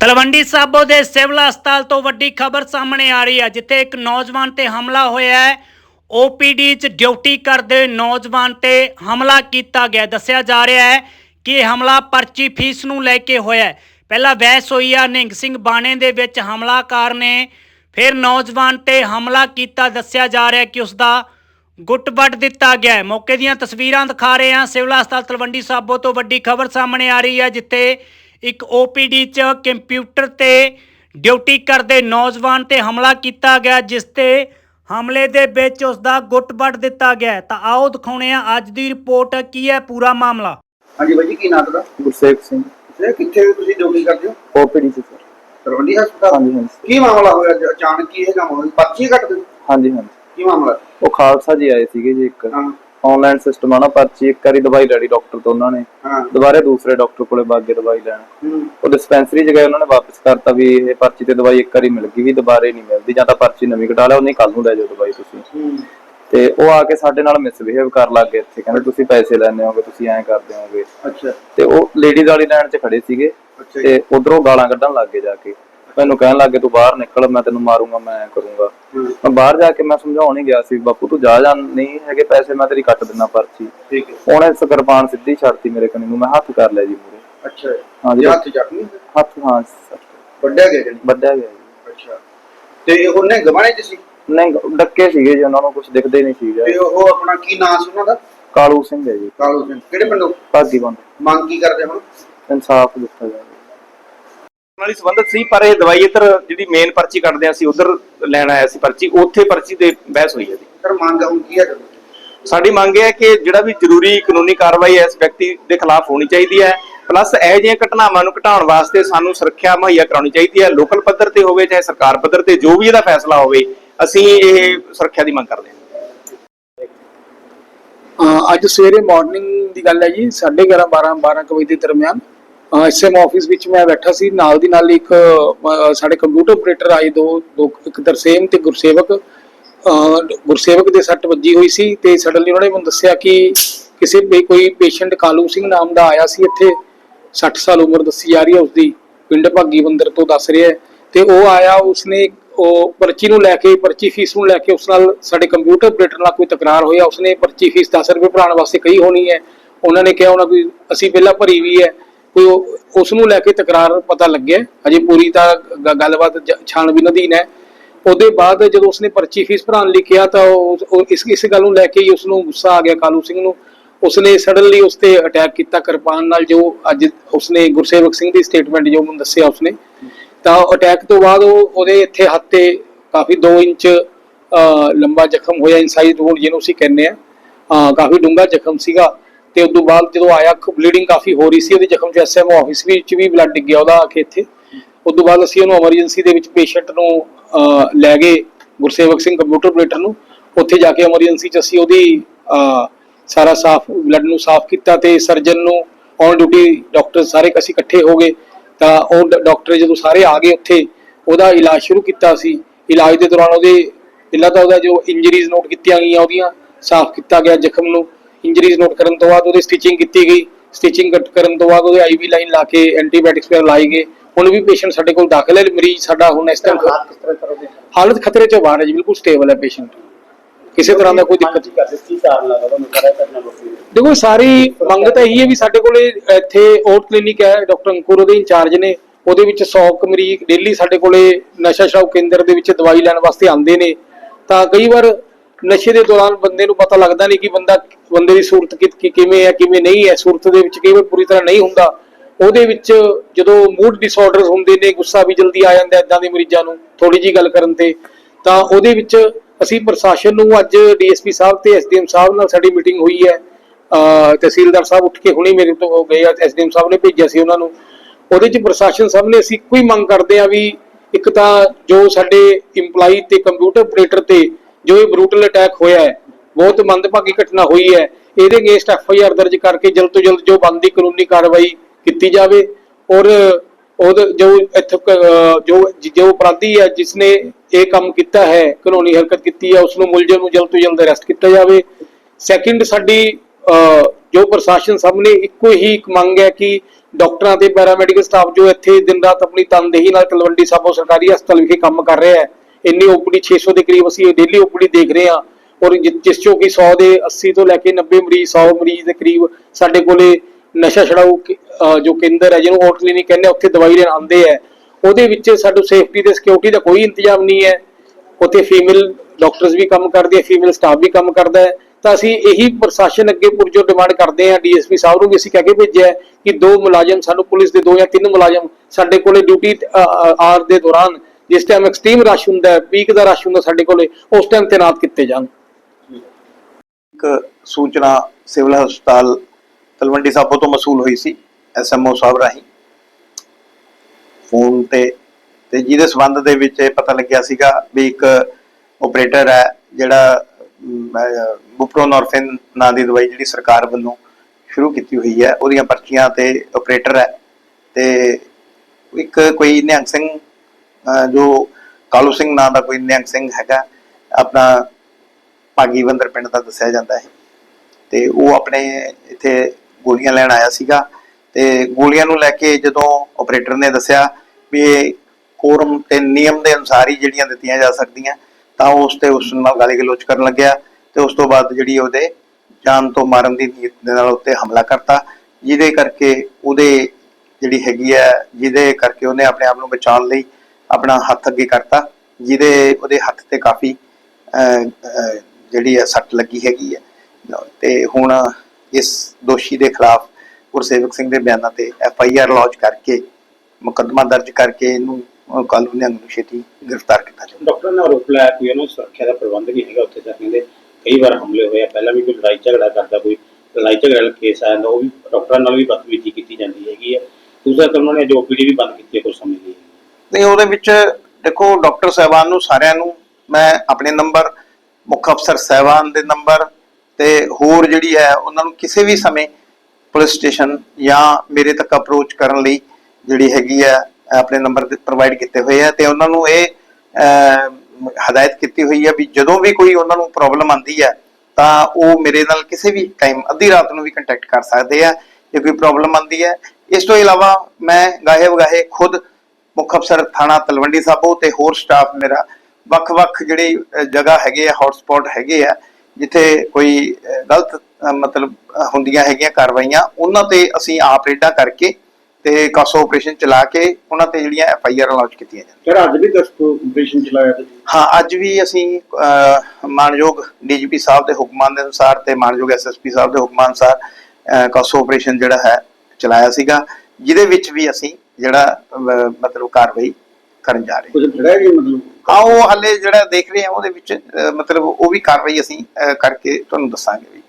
ਤਲਵੰਡੀ ਸਾਬੋ ਦੇ ਸਿਵਲ ਹਸਪਤਾਲ ਤੋਂ ਵੱਡੀ ਖਬਰ ਸਾਹਮਣੇ ਆ ਰਹੀ ਹੈ, ਜਿੱਥੇ ਇੱਕ ਨੌਜਵਾਨ ਤੇ ਹਮਲਾ ਹੋਇਆ ਹੈ। ਓਪੀਡੀ 'ਚ ਡਿਊਟੀ ਕਰਦੇ ਨੌਜਵਾਨ ਤੇ ਹਮਲਾ ਕੀਤਾ ਗਿਆ। ਦੱਸਿਆ ਜਾ ਰਿਹਾ ਹੈ ਕਿ ਇਹ ਹਮਲਾ ਪਰਚੀ ਫੀਸ ਨੂੰ ਲੈ ਕੇ ਹੋਇਆ ਹੈ। ਪਹਿਲਾਂ ਬਹਿਸ ਹੋਈ ਆ ਨਿੰਗ ਸਿੰਘ ਬਾਣੇ ਦੇ ਵਿੱਚ ਹਮਲਾਕਾਰ ਨੇ ਫਿਰ ਨੌਜਵਾਨ ਤੇ ਹਮਲਾ ਕੀਤਾ। ਦੱਸਿਆ ਜਾ ਰਿਹਾ ਕਿ ਉਸ ਦਾ ਗੁੱਟ ਵੱਢ ਦਿੱਤਾ ਗਿਆ ਹੈ। ਮੌਕੇ ਦੀਆਂ ਤਸਵੀਰਾਂ ਦਿਖਾ ਰਹੇ ਹਾਂ। ਸਿਵਲ ਹਸਪਤਾਲ ਤਲਵੰਡੀ ਸਾਬੋ ਤੋਂ ਵੱਡੀ ਖਬਰ ਸਾਹਮਣੇ ਆ ਰਹੀ ਹੈ, ਜਿੱਥੇ ਇੱਕ ਓਪੀਡੀ 'ਚ ਕੰਪਿਊਟਰ ਤੇ ਡਿਊਟੀ ਕਰਦੇ ਨੌਜਵਾਨ ਤੇ ਹਮਲਾ ਕੀਤਾ ਗਿਆ ਜਿਸ ਤੇ ਹਮਲੇ ਦੇ ਵਿੱਚ ਉਸ ਦਾ ਗੁੱਟ ਵੱਢ ਦਿੱਤਾ ਗਿਆ। ਤਾਂ ਆਓ ਦਿਖਾਉਣੇ ਆ ਅੱਜ ਦੀ ਰਿਪੋਰਟ ਕੀ ਹੈ ਪੂਰਾ ਮਾਮਲਾ। ਹਾਂਜੀ ਬਾਈ ਜੀ ਕੀ ਨਾਮ ਤੁਹਾਡਾ? ਗੁਰਸੇਵ ਸਿੰਘ। ਇਹ ਕਿੱਥੇ ਤੁਸੀਂ? ਡਿਊਟੀ ਕਰਦੇ ਹੋ? ਓਪੀਡੀ ਚ ਸਰ। ਤਲਵੰਡੀ ਹਸਪਤਾਲ? ਹਾਂਜੀ ਹਾਂਜੀ। ਕੀ ਮਾਮਲਾ ਹੋਇਆ? ਅੱਜ ਅਚਾਨਕ ਕੀ ਇਹ ਕੰਮ ਹੋਇਆ ਪਰਚੀ ਕੱਟ ਦਿਓ ਹਾਂਜੀ ਹਾਂਜੀ। ਕੀ ਮਾਮਲਾ? ਉਹ ਖਾਲਸਾ ਜੀ ਆਏ ਸੀਗੇ ਜੀ ਇੱਕ। ਹਾਂ। ਆਨਲਾਈਨ ਸਿਸਟਮ ਆ ਨਾ ਪਰਚੀ ਇੱਕ ਵਾਰੀ ਦਵਾਈ ਲੈਣੀ ਡਾਕਟਰ ਤੋਂ ਉਹਨਾਂ ਨੇ। ਹਾਂ। ਦੁਬਾਰੇ ਦੂਸਰੇ ਡਾਕਟਰ ਕੋਲੇ ਬਾਗੇ ਦਵਾਈ ਲੈਣ। ਹੂੰ। ਉਹ ਡਿਸਪੈਂਸਰੀ ਗਏ ਉਹਨਾਂ ਨੇ ਵਾਪਸ ਕਰਤਾ ਵੀ ਇਹ ਪਰਚੀ ਤੇ ਦਵਾਈ ਇੱਕ ਵਾਰੀ ਮਿਲ ਗਈ ਵੀ ਦੁਬਾਰੇ ਨਹੀਂ ਮਿਲਦੀ ਜਾਂ ਤਾਂ ਪਰਚੀ ਨਵੀਂ ਕਟਾ ਲਿਆ ਉਹਨੇ ਕੱਲ ਨੂੰ ਲੈ ਜਾਓ ਦਵਾਈ ਤੁਸੀਂ। ਹੂੰ। ਤੇ ਉਹ ਆ ਕੇ ਸਾਡੇ ਨਾਲ ਮਿਸਬਿਹੇਵ ਕਰਨ ਲੱਗ ਗਏ ਇੱਥੇ ਕਹਿੰਦੇ ਤੁਸੀਂ ਪੈਸੇ ਲੈਣੇ ਹੋਗੇ ਤੁਸੀਂ ਐਂ ਕਰਦੇ ਹੋਗੇ। ਅੱਛਾ। ਤੇ ਉਹ ਲੇਡੀਜ਼ ਵਾਲੀ ਲਾਈਨ 'ਚ ਖੜੇ ਸੀਗੇ ਅੱਛਾ ਜੀ। ਤੇ ਉਧਰੋਂ ਗਾਲਾਂ ਕੱਢਣ ਲੱਗ ਗਏ ਜਾ ਕੇ। ਮੈਨੂੰ ਕਹਿਣ ਲੱਗੇ ਤੂੰ ਬਾਹਰ ਨਿਕਲ ਮੈਂ ਤੈਨੂੰ ਮਾਰੂੰਗਾ ਮੈਂ ਕਰੂੰਗਾ। ਮੈਂ ਬਾਹਰ ਜਾ ਕੇ ਮੈਂ ਸਮਝਾਉਣ ਹੀ ਗਿਆ ਸੀ ਬਾਪੂ ਤੂੰ ਜਾ ਜਾ ਨਹੀਂ ਹੈਗੇ ਪੈਸੇ ਮੈਂ ਤੇਰੀ ਕੱਟ ਦਿੰਦਾ ਪਰਚੀ। ਠੀਕ ਹੈ। ਉਹਨੇ ਸਕਰਪਾਨ ਸਿੱਧੀ ਛੱਡਤੀ ਮੇਰੇ ਕਨੀ ਨੂੰ ਮੈਂ ਹੱਥ ਕਰ ਲਿਆ ਜੀ ਮੂਰੇ ਅੱਛਾ ਹਾਂ ਜੀ। ਹੱਥ ਜ਼ਖਮੀ ਹੱਥ ਹਾਂ ਵੱਡਿਆ ਗਿਆ ਜੀ ਵੱਡਿਆ ਗਿਆ ਜੀ। ਅੱਛਾ। ਤੇ ਉਹਨੇ ਗਵਾਣੇ ਚ ਸੀ? ਨਹੀਂ ਡੱਕੇ ਸੀਗੇ ਜੀ ਉਹਨਾਂ ਨੂੰ ਕੁਝ ਦਿਖਦੇ ਨਹੀਂ ਸੀਗਾ। ਤੇ ਉਹ ਆਪਣਾ ਕੀ ਨਾਮ ਸੀ ਉਹਨਾਂ ਦਾ? ਕਾਲੂ ਸਿੰਘ ਹੈ ਜੀ। ਕਾਲੂ ਸਿੰਘ। ਕਿਹੜੇ ਪਿੰਡੋਂ? ਭਾਗੀ ਬੰਦ। ਮੰਗ ਕੀ ਕਰਦੇ ਹੁਣ? ਇਨਸਾਫ ਦਿੱਤਾ ਜਾਵੇ। ਨਾਲ ਸੰਬੰਧਿਤ ਸੀ ਪਰ ਇਹ ਦਵਾਈ ਇੱਧਰ ਜਿਹੜੀ ਮੇਨ ਪਰਚੀ ਕੱਢਦੇ ਆ ਸੀ ਉਧਰ ਲੈਣ ਆਇਆ ਸੀ ਪਰਚੀ ਉੱਥੇ ਪਰਚੀ ਤੇ ਬਹਿਸ ਹੋਈ ਹੈ ਜੀ ਸਰ ਮੰਗ ਹੁਣ ਕੀ ਹੈ? ਸਾਡੀ ਮੰਗ ਇਹ ਹੈ ਕਿ ਜਿਹੜਾ ਵੀ ਜ਼ਰੂਰੀ ਕਾਨੂੰਨੀ ਕਾਰਵਾਈ ਇਸ ਵਿਅਕਤੀ ਦੇ ਖਿਲਾਫ ਹੋਣੀ ਚਾਹੀਦੀ ਹੈ ਪਲੱਸ ਇਹੋ ਜਿਹੀਆਂ ਘਟਨਾਵਾਂ ਨੂੰ ਘਟਾਉਣ ਵਾਸਤੇ ਸਾਨੂੰ ਸੁਰੱਖਿਆ ਮੁਹੱਈਆ ਕਰਾਉਣੀ ਚਾਹੀਦੀ ਹੈ ਲੋਕਲ ਪੱਧਰ ਤੇ ਹੋਵੇ ਚਾਹੇ ਸਰਕਾਰ ਪੱਧਰ ਤੇ ਜੋ ਵੀ ਇਹਦਾ ਫੈਸਲਾ ਹੋਵੇ ਅਸੀਂ ਇਹ ਸੁਰੱਖਿਆ ਦੀ ਮੰਗ ਕਰਦੇ ਹਾਂ ਅੱਜ ਸਵੇਰੇ ਮਾਰਨਿੰਗ ਦੀ ਗੱਲ ਹੈ ਜੀ 11:30 12 12 ਕੁ ਵਜੇ ਦੇ ਦਰਮਿਆਨ ਐਸਐਮ ਆਫਿਸ ਵਿੱਚ ਮੈਂ ਬੈਠਾ ਸੀ, ਨਾਲ ਦੀ ਨਾਲ ਇੱਕ ਸਾਡੇ ਕੰਪਿਊਟਰ ਆਪਰੇਟਰ ਆਏ ਦੋ ਦੋ ਇੱਕ ਦਰਸੇਮ ਤੇ ਗੁਰਸੇਵਕ ਗੁਰਸੇਵਕ ਦੇ ਸੱਟ ਵੱਜੀ ਹੋਈ ਸੀ ਤੇ ਸਡਨਲੀ ਉਹਨਾਂ ਨੇ ਮੈਨੂੰ ਦੱਸਿਆ ਕਿ ਕਿਸੇ ਵੀ ਕੋਈ ਪੇਸ਼ੈਂਟ ਕਾਲੂ ਸਿੰਘ ਨਾਮ ਦਾ ਆਇਆ ਸੀ ਇੱਥੇ 60 ਸਾਲ ਉਮਰ ਦੱਸੀ ਜਾ ਰਹੀ ਹੈ ਉਸਦੀ, ਪਿੰਡ ਭਾਗੀ ਬੰਦਰ ਤੋਂ ਦੱਸ ਰਿਹਾ ਤੇ ਉਹ ਆਇਆ, ਉਸਨੇ ਉਹ ਪਰਚੀ ਨੂੰ ਲੈ ਕੇ, ਪਰਚੀ ਫੀਸ ਨੂੰ ਲੈ ਕੇ ਉਸ ਨਾਲ ਸਾਡੇ ਕੰਪਿਊਟਰ ਆਪਰੇਟਰ ਨਾਲ ਕੋਈ ਤਕਰਾਰ ਹੋਇਆ, ਉਸਨੇ ਪਰਚੀ ਫੀਸ 10 ਰੁਪਏ ਭਰਾਉਣ ਵਾਸਤੇ ਕਹੀ ਹੋਣੀ ਹੈ। ਉਹਨਾਂ ਨੇ ਕਿਹਾ, ਉਹਨਾਂ ਕੋਈ, ਅਸੀਂ ਪਹਿਲਾਂ ਭਰੀ ਵੀ ਹੈ। ਕੋਈ ਉਸ ਨੂੰ ਲੈ ਕੇ ਤਕਰਾਰ ਪਤਾ ਲੱਗਿਆ। ਅਜੇ ਪੂਰੀ ਤਾਂ ਗੱਲਬਾਤ ਛਾਣਬੀਨ ਅਧੀਨ ਹੈ। ਉਹਦੇ ਬਾਅਦ ਜਦੋਂ ਉਸਨੇ ਪਰਚੀ ਫੀਸ ਭਰਾਉਣ ਲਈ ਕਿਹਾ ਤਾਂ ਉਹ ਇਸ ਇਸ ਗੱਲ ਨੂੰ ਲੈ ਕੇ ਹੀ ਉਸ ਨੂੰ ਗੁੱਸਾ ਆ ਗਿਆ ਕਾਲੂ ਸਿੰਘ ਨੂੰ। ਉਸਨੇ ਸਡਨਲੀ ਉਸ ਤੇ ਅਟੈਕ ਕੀਤਾ ਕਿਰਪਾਨ ਨਾਲ ਜੋ ਅੱਜ ਉਸਨੇ ਗੁਰਸੇਵਕ ਸਿੰਘ ਦੀ ਸਟੇਟਮੈਂਟ ਜੋ ਮੈਨੂੰ ਦੱਸਿਆ ਉਸਨੇ। ਤਾਂ ਅਟੈਕ ਤੋਂ ਬਾਅਦ ਉਹ ਉਹਦੇ ਇੱਥੇ ਹੱਥ ਤੇ ਕਾਫੀ 2 ਇੰਚ ਅਹ, ਲੰਬਾ ਜ਼ਖਮ ਹੋਇਆ ਇਨਸਾਈਡ ਵੂਡ ਜਿਹਨੂੰ ਅਸੀਂ ਕਹਿੰਦੇ ਆ ਕਾਫੀ ਡੂੰਘਾ ਜ਼ਖਮ ਸੀਗਾ। ਤੇ ਉਸ ਤੋਂ ਬਾਅਦ ਜਦੋਂ ਆਇਆ ਬਲੀਡਿੰਗ ਕਾਫੀ ਹੋ ਰਹੀ ਸੀ, ਉਹਦੇ ਜ਼ਖਮ ਚ ਐਸਐਮ ਆਫਿਸ ਵਿੱਚ ਵੀ ਬਲੱਡ ਡਿੱਗਿਆ ਉਹਦਾ ਆ ਕੇ ਇੱਥੇ। ਉਸ ਤੋਂ ਬਾਅਦ ਅਸੀਂ ਉਹਨੂੰ ਐਮਰਜੈਂਸੀ ਦੇ ਵਿੱਚ ਪੇਸ਼ੈਂਟ ਨੂੰ ਲੈ ਗਏ ਗੁਰਸੇਵਕ ਸਿੰਘ ਕੰਪਿਊਟਰ ਆਪਰੇਟਰ ਨੂੰ। ਉੱਥੇ ਜਾ ਕੇ ਐਮਰਜੈਂਸੀ ਚ ਅਸੀਂ ਉਹਦੀ ਸਾਰਾ ਸਾਫ਼ ਬਲੱਡ ਨੂੰ ਸਾਫ਼ ਕੀਤਾ ਤੇ ਸਰਜਨ ਨੂੰ ਔਨ ਡਿਊਟੀ ਡਾਕਟਰ ਸਾਰੇ ਅਸੀਂ ਇਕੱਠੇ ਹੋ ਗਏ। ਤਾਂ ਉਹ ਡਾਕਟਰ ਜਦੋਂ ਸਾਰੇ ਆ ਗਏ ਉੱਥੇ, ਉਹਦਾ ਇਲਾਜ ਸ਼ੁਰੂ ਕੀਤਾ ਸੀ ਇਲਾਜ ਦੇ ਦੌਰਾਨ ਉਹਦੇ, ਪਹਿਲਾਂ ਤਾਂ ਉਹਦਾ ਜੋ ਇੰਜਰੀਜ਼ ਨੋਟ ਕੀਤੀਆਂ ਗਈਆਂ ਉਹਦੀਆਂ, ਸਾਫ਼ ਕੀਤਾ ਗਿਆ ਜ਼ਖਮ ਨੂੰ। ਇੰਜਰੀਜ਼ ਨੋਟ ਕਰਨ ਤੋਂ ਬਾਅਦ ਉਹਦੀ ਸਟਿਚਿੰਗ ਕੀਤੀ ਗਈ। ਸਟਿਚਿੰਗ ਕਰਨ ਤੋਂ ਬਾਅਦ ਉਹਦੇ ਆਈਵੀ ਲਾਈਨ ਲਾ ਕੇ ਐਂਟੀਬਾਇਓਟਿਕਸ ਵਗੈਰਾ ਲਾਏ ਗਏ। ਹੁਣ ਵੀ ਪੇਸ਼ੈਂਟ ਸਾਡੇ ਕੋਲ ਦਾਖਲ ਹੈ। ਮਰੀਜ਼ ਸਾਡਾ ਹੁਣ ਇਸ ਟਾਈਮ ਹਾਲਤ ਖਤਰੇ ਚ ਬਾਹਰ ਹੈ ਜੀ। ਬਿਲਕੁਲ ਸਟੇਬਲ ਹੈ ਪੇਸ਼ੈਂਟ ਕਿਸੇ ਤਰ੍ਹਾਂ ਦਾ ਕੋਈ ਦਿੱਕਤ ਦੇਖੋ ਸਾਰੀ ਮੰਗ ਤਾਂ ਇਹੀ ਹੈ ਵੀ ਸਾਡੇ ਕੋਲੇ ਇੱਥੇ ਓਟ ਕਲੀਨਿਕ ਹੈ। ਡਾਕਟਰ ਅੰਕੁਰ ਉਹਦੇ ਇੰਚਾਰਜ ਨੇ। ਉਹਦੇ ਵਿੱਚ 100 ਕੁ ਮਰੀਜ਼ ਡੇਲੀ ਸਾਡੇ ਕੋਲੇ ਨਸ਼ਾ ਛਡਾਊ ਕੇਂਦਰ ਦੇ ਵਿੱਚ ਦਵਾਈ ਲੈਣ ਵਾਸਤੇ ਆਉਂਦੇ ਨੇ। ਤਾਂ ਕਈ ਵਾਰ ਨਸ਼ੇ ਦੇ ਦੌਰਾਨ ਬੰਦੇ ਨੂੰ ਪਤਾ ਲੱਗਦਾ ਨਹੀਂ ਕਿ ਬੰਦਾ, ਬੰਦੇ ਦੀ ਸੂਰਤ ਕਿਵੇਂ ਹੈ, ਕਿਵੇਂ ਨਹੀਂ ਹੈ, ਸੂਰਤ ਦੇ ਵਿੱਚ ਕਈ ਪੂਰੀ ਤਰ੍ਹਾਂ ਨਹੀਂ ਹੁੰਦਾ। ਉਹਦੇ ਵਿੱਚ ਜਦੋਂ ਮੂਡ ਡਿਸਆਰਡਰਸ ਹੁੰਦੇ ਨੇ, ਗੁੱਸਾ ਵੀ ਜਲਦੀ ਆ ਜਾਂਦਾ ਇਦਾਂ ਦੇ ਮਰੀਜ਼ਾਂ ਨੂੰ ਥੋੜੀ ਜੀ ਗੱਲ ਕਰਨ ਤੇ, ਤਾਂ ਉਹਦੇ ਵਿੱਚ ਅਸੀਂ ਪ੍ਰਸ਼ਾਸਨ ਨੂੰ ਅੱਜ ਡੀਐਸਪੀ ਸਾਹਿਬ ਤੇ ਐਸਡੀਐਮ ਸਾਹਿਬ ਨਾਲ ਸਾਡੀ ਮੀਟਿੰਗ ਹੋਈ ਹੈ। ਤਹਿਸੀਲਦਾਰ ਸਾਹਿਬ ਉੱਠ ਕੇ ਹੁਣੇ ਮੇਰੇ ਤੋਂ ਗਏ ਆ, ਐਸਡੀਐਮ ਸਾਹਿਬ ਨੇ ਭੇਜਿਆ ਸੀ ਉਹਨਾਂ ਨੂੰ। ਉਹਦੇ ਚ ਪ੍ਰਸ਼ਾਸਨ ਸਾਹਮਣੇ ਅਸੀਂ ਇੱਕੋ ਹੀ ਮੰਗ ਕਰਦੇ ਆ ਵੀ ਇੱਕ ਤਾਂ ਜੋ ਸਾਡੇ EMPLOYE ਤੇ ਕੰਪਿਊਟਰ ਆਪਰੇਟਰ ਤੇ ਜੋ ਇਹ ਬਰੂਟਲ ਅਟੈਕ ਹੋਇਆ ਹੈ ਬਹੁਤ ਮੰਦਭਾਗੀ ਘਟਨਾ ਹੋਈ ਹੈ ਇਹਦੇ ਅਗੇਂਸਟ ਆਰ ਦਰਜ ਕਰਕੇ ਜਲਦ ਤੋਂ ਜਲਦ ਜੋ ਬਣਦੀ ਕਾਨੂੰਨੀ ਕਾਰਵਾਈ ਕੀਤੀ ਜਾਵੇ ਔਰ ਉਹਦੇ ਜੋ ਇੱਥੇ ਜੋ ਜੋ ਅਪਰਾਧੀ ਹੈ ਜਿਸਨੇ ਇਹ ਕੰਮ ਕੀਤਾ ਹੈ ਕਾਨੂੰਨੀ ਹਰਕਤ ਕੀਤੀ ਹੈ ਉਸ ਨੂੰ ਮੁਲਜ਼ਮ ਨੂੰ ਜਲਦ ਤੋਂ ਜਲਦ ਅਰੈਸਟ ਕੀਤਾ ਜਾਵੇ। ਸੈਕਿੰਡ ਸਾਡੀ ਅਹ, ਜੋ ਪ੍ਰਸ਼ਾਸਨ ਸਾਹਮਣੇ ਇੱਕੋ ਹੀ ਇੱਕ ਮੰਗ ਹੈ ਕਿ ਡਾਕਟਰਾਂ ਤੇ ਪੈਰਾਮੈਡੀਕਲ ਸਟਾਫ ਜੋ ਇੱਥੇ ਦਿਨ ਰਾਤ ਆਪਣੀ ਤਨਦੇਹੀ ਨਾਲ ਤਲਵੰਡੀ ਸਾਬੋ ਸਰਕਾਰੀ ਹਸਪਤਾਲ ਵਿਖੇ ਕੰਮ ਕਰ ਰਿਹਾ ਹੈ ਇੰਨੀ ਓਪੀਡੀ 600 ਦੇ ਕਰੀਬ ਅਸੀਂ ਡੇਲੀ ਓਪੀਡੀ ਦੇਖ ਰਹੇ ਹਾਂ ਔਰ ਜਿਸ ਚੋਂ ਕਿ 100 ਦੇ 80 ਤੋਂ ਲੈ ਕੇ 90 ਮਰੀਜ਼ 100 ਮਰੀਜ਼ ਦੇ ਕਰੀਬ ਸਾਡੇ ਕੋਲੇ ਨਸ਼ਾ ਛਡਾਊ ਜੋ ਕੇਂਦਰ ਹੈ ਜਿਹਨੂੰ ਔਟ ਕਲੀਨਿਕ ਕਹਿੰਦੇ ਉੱਥੇ ਦਵਾਈ ਲੈਣ ਆਉਂਦੇ ਆ। ਉਹਦੇ ਵਿੱਚ ਸਾਨੂੰ ਸੇਫਟੀ ਤੇ ਸਿਕਿਉਰਿਟੀ ਦਾ ਕੋਈ ਇੰਤਜ਼ਾਮ ਨਹੀਂ ਹੈ। ਉੱਥੇ ਫੀਮੇਲ ਡਾਕਟਰਸ ਵੀ ਕੰਮ ਕਰਦੇ ਆ ਫੀਮੇਲ ਸਟਾਫ ਵੀ ਕੰਮ ਕਰਦਾ ਹੈ। ਤਾਂ ਅਸੀਂ ਇਹੀ ਪ੍ਰਸ਼ਾਸਨ ਅੱਗੇ ਪੁਰਜੋ ਡਿਮਾਂਡ ਕਰਦੇ ਆ ਡੀਐਸਪੀ ਸਾਹਿਬ ਨੂੰ ਵੀ ਅਸੀਂ ਕਹਿ ਕੇ ਭੇਜਿਆ ਕਿ ਦੋ ਮੁਲਾਜ਼ਮ ਸਾਨੂੰ ਪੁਲਿਸ ਦੇ ਦੋ ਜਾਂ ਤਿੰਨ ਮੁਲਾਜ਼ਮ ਸਾਡੇ ਕੋਲੇ ਡਿਊਟੀ ਆਰ ਦੇ ਦੌਰਾਨ ਜਿਸ ਟਾਈਮ ਐਕਸਟ੍ਰੀਮ ਰਸ਼ ਹੁੰਦਾ ਹੈ ਪੀਕ ਦਾ ਰਸ਼ ਹੁੰਦਾ ਸਾਡੇ ਕੋਲੇ, ਉਸ ਟਾਈਮ ਤੈਨਾਤ ਕੀਤੇ ਜਾਣ। ਇੱਕ ਸੂਚਨਾ ਸਿਵਲ ਹਸਪਤਾਲ ਤਲਵੰਡੀ ਸਾਬੋ ਤੋਂ ਮਸੂਲ ਹੋਈ ਸੀ ਐਸਐਮਓ ਸਾਹਿਬ ਰਾਹੀਂ। ਫੋਨ ਤੇ ਤੇ ਜਿਹਦੇ ਸਬੰਧ ਦੇ ਵਿੱਚ ਇਹ ਪਤਾ ਲੱਗਿਆ ਸੀਗਾ ਵੀ ਇੱਕ ਆਪਰੇਟਰ ਹੈ, ਜਿਹੜਾ ਬੁਪਰੋਨੋਰਫਿਨ ਨਾਂ ਦੀ ਦਵਾਈ ਜਿਹੜੀ ਸਰਕਾਰ ਵੱਲੋਂ ਸ਼ੁਰੂ ਕੀਤੀ ਹੋਈ ਹੈ, ਉਹਦੀਆਂ ਪਰਚੀਆਂ ਤੇ ਆਪਰੇਟਰ ਹੈ। ਤੇ ਇੱਕ ਕੋਈ ਨਿਹੰਗ ਸਿੰਘ ਜੋ ਕਾਲੂ ਸਿੰਘ ਨਾਂ ਦਾ ਕੋਈ ਨਿਹੰਗ ਸਿੰਘ ਹੈਗਾ, ਆਪਣਾ ਭਾਗੀ ਬੰਦਰ ਪਿੰਡ ਦਾ ਦੱਸਿਆ ਜਾਂਦਾ ਹੈ। ਤੇ ਉਹ ਆਪਣੇ ਇੱਥੇ ਗੋਲੀਆਂ ਲੈਣ ਆਇਆ ਸੀਗਾ ਤੇ ਗੋਲੀਆਂ ਨੂੰ ਲੈ ਕੇ ਜਦੋਂ ਆਪਰੇਟਰ ਨੇ ਦੱਸਿਆ ਵੀ ਇਹ ਕੋਰਮ ਤੇ ਨਿਯਮ ਦੇ ਅਨੁਸਾਰ ਹੀ ਜਿਹੜੀਆਂ ਦਿੱਤੀਆਂ ਜਾ ਸਕਦੀਆਂ, ਤਾਂ ਉਸ ਤੇ ਉਸ ਨਾਲ ਗਾਲੀ ਗਲੋਚ ਕਰਨ ਲੱਗਿਆ ਤੇ ਉਸ ਤੋਂ ਬਾਅਦ ਜਿਹੜੀ ਉਹਦੇ ਜਾਨ ਤੋਂ ਮਾਰਨ ਦੀ ਨੀਅਤ ਦੇ ਨਾਲ ਉੱਤੇ ਹਮਲਾ ਕਰਤਾ, ਜਿਹਦੇ ਕਰਕੇ ਉਹਦੇ ਜਿਹੜੀ ਹੈਗੀ ਹੈ, ਜਿਹਦੇ ਕਰਕੇ ਉਹਨੇ ਆਪਣੇ ਆਪ ਨੂੰ ਬਚਾਉਣ ਲਈ ਆਪਣਾ ਹੱਥ ਅੱਗੇ ਕਰਤਾ ਜਿਹਦੇ ਉਹਦੇ ਹੱਥ ਤੇ ਕਾਫੀ ਅਹ, ਜਿਹੜੀ ਹੈ ਸੱਟ ਲੱਗੀ ਹੈਗੀ ਹੈ। ਤੇ ਹੁਣ ਇਸ ਦੋਸ਼ੀ ਦੇ ਖਿਲਾਫ ਗੁਰਸੇਵਕ ਸਿੰਘ ਦੇ ਬਿਆਨਾਂ ਤੇ ਐਫ ਆਈ ਆਰ ਲੌਂਚ ਕਰਕੇ ਮੁਕੱਦਮਾ ਦਰਜ ਕਰਕੇ ਇਹਨੂੰ ਅਹ, ਕਾਨੂੰਨੀ ਨਿਹੰਗ ਛੇਤੀ ਗ੍ਰਿਫਤਾਰ ਕੀਤਾ ਜਾਵੇ। ਡਾਕਟਰ ਨੇ ਆਰੋਪ ਲਾਇਆ ਕੋਈ ਉਹਨਾਂ ਸੁਰੱਖਿਆ ਦਾ ਪ੍ਰਬੰਧ ਨਹੀਂ ਹੈਗਾ ਉੱਥੇ ਤਾਂ ਕਹਿੰਦੇ ਕਈ ਵਾਰ ਹਮਲੇ ਹੋਏ ਆ। ਪਹਿਲਾਂ ਵੀ ਕੋਈ ਲੜਾਈ ਝਗੜਾ ਕਰਦਾ ਕੋਈ ਲੜਾਈ ਝਗੜੇ ਵਾਲਾ ਕੇਸ ਆਇਆ ਤਾਂ ਉਹ ਵੀ ਡਾਕਟਰਾਂ ਨਾਲ ਵੀ ਬਦਤਮੀਜ਼ੀ ਕੀਤੀ ਜਾਂਦੀ ਹੈਗੀ ਹੈ। ਦੂਸਰਾ ਤਾਂ ਉਹਨਾਂ ਨੇ ਜੋ ਓਪੀਡੀ ਵੀ ਬੰਦ ਕੀਤੀ ਹੈ ਕੁਝ ਸਮੇਂ ਲਈ। ਤੇ ਉਹਦੇ ਵਿੱਚ ਦੇਖੋ ਡਾਕਟਰ ਸਾਹਿਬਾਨ ਨੂੰ ਸਾਰਿਆਂ ਨੂੰ ਮੈਂ ਆਪਣੇ ਨੰਬਰ, ਮੁੱਖ ਅਫਸਰ ਸਾਹਿਬਾਨ ਦੇ ਨੰਬਰ ਤੇ ਹੋਰ ਜਿਹੜੀ ਹੈ ਉਹਨਾਂ ਨੂੰ ਕਿਸੇ ਵੀ ਸਮੇਂ ਪੁਲਿਸ ਸਟੇਸ਼ਨ ਜਾਂ ਮੇਰੇ ਤੱਕ ਅਪਰੋਚ ਕਰਨ ਲਈ ਜਿਹੜੀ ਹੈਗੀ ਹੈ, ਆਪਣੇ ਨੰਬਰ ਪ੍ਰੋਵਾਈਡ ਕੀਤੇ ਹੋਏ ਆ ਤੇ ਉਹਨਾਂ ਨੂੰ ਇਹ ਹਦਾਇਤ ਕੀਤੀ ਹੋਈ ਹੈ ਵੀ ਜਦੋਂ ਵੀ ਕੋਈ ਉਹਨਾਂ ਨੂੰ ਪ੍ਰੋਬਲਮ ਆਂਦੀ ਹੈ ਤਾਂ ਉਹ ਮੇਰੇ ਨਾਲ ਕਿਸੇ ਵੀ ਟਾਈਮ ਅੱਧੀ ਰਾਤ ਨੂੰ ਵੀ ਕੰਟੈਕਟ ਕਰ ਸਕਦੇ ਆ, ਜੇ ਕੋਈ ਪ੍ਰੋਬਲਮ ਆਂਦੀ ਹੈ। ਇਸ ਤੋਂ ਇਲਾਵਾ ਮੈਂ ਗਾਹੇ ਵਗਾਹੇ ਖੁਦ ਮੁੱਖ ਅਫਸਰ ਥਾਣਾ ਤਲਵੰਡੀ ਸਾਬੋ ਤੇ ਹੋਰ ਸਟਾਫ ਮੇਰਾ। ਵੱਖ-ਵੱਖ ਜਿਹੜੀ ਜਗ੍ਹਾ ਹੈਗੇ ਆ ਹੌਟਸਪੌਟ ਹੈਗੇ ਆ ਜਿੱਥੇ ਕੋਈ ਗਲਤ ਮਤਲਬ ਹੁੰਦੀਆਂ ਹੈਗੀਆਂ ਕਾਰਵਾਈਆਂ ਉਹਨਾਂ ਤੇ ਅਸੀਂ ਆਪ ਰੇਡਾਂ ਕਰਕੇ ਤੇ ਕਾਸੋ ਆਪਰੇਸ਼ਨ ਚਲਾ ਕੇ ਉਹਨਾਂ ਤੇ ਜਿਹੜੀਆਂ ਐਫ ਆਈ ਆਰ ਲਾਂਚ ਕੀਤੀਆਂ ਜਾਂਦੀਆਂ ਸਰ ਅੱਜ ਵੀ ਦਸਤੋ ਆਪਰੇਸ਼ਨ ਚਲਾਇਆ ਤੁਸੀਂ? ਹਾਂ ਅੱਜ ਵੀ ਅਸੀਂ ਮਾਨਯੋਗ ਡੀਜੀਪੀ ਸਾਹਿਬ ਦੇ ਹੁਕਮਾਂ ਦੇ ਅਨੁਸਾਰ ਤੇ ਮਾਨਯੋਗ ਐਸਐਸਪੀ ਸਾਹਿਬ ਦੇ ਹੁਕਮਾਂ ਅਨੁਸਾਰ ਕਾਸੋ ਆਪਰੇਸ਼ਨ ਜਿਹੜਾ ਹੈ ਚਲਾਇਆ ਸੀਗਾ ਜਿਹਦੇ ਵਿੱਚ ਵੀ ਅਸੀਂ ਜਿਹੜਾ ਮਤਲਬ ਕਾਰਵਾਈ ਕਰਨ ਜਾ ਰਹੇ। ਹਾਂ ਕੁਝ ਫੜਿਆ ਗਿਆ ਮਤਲਬ? ਹਾਂ ਉਹ ਹਾਲੇ ਜਿਹੜਾ ਦੇਖ ਰਹੇ ਹਾਂ ਉਹਦੇ ਵਿੱਚ ਮਤਲਬ ਉਹ ਵੀ ਕਾਰਵਾਈ ਅਸੀਂ ਕਰਕੇ ਤੁਹਾਨੂੰ ਦੱਸਾਂਗੇ ਵੀ।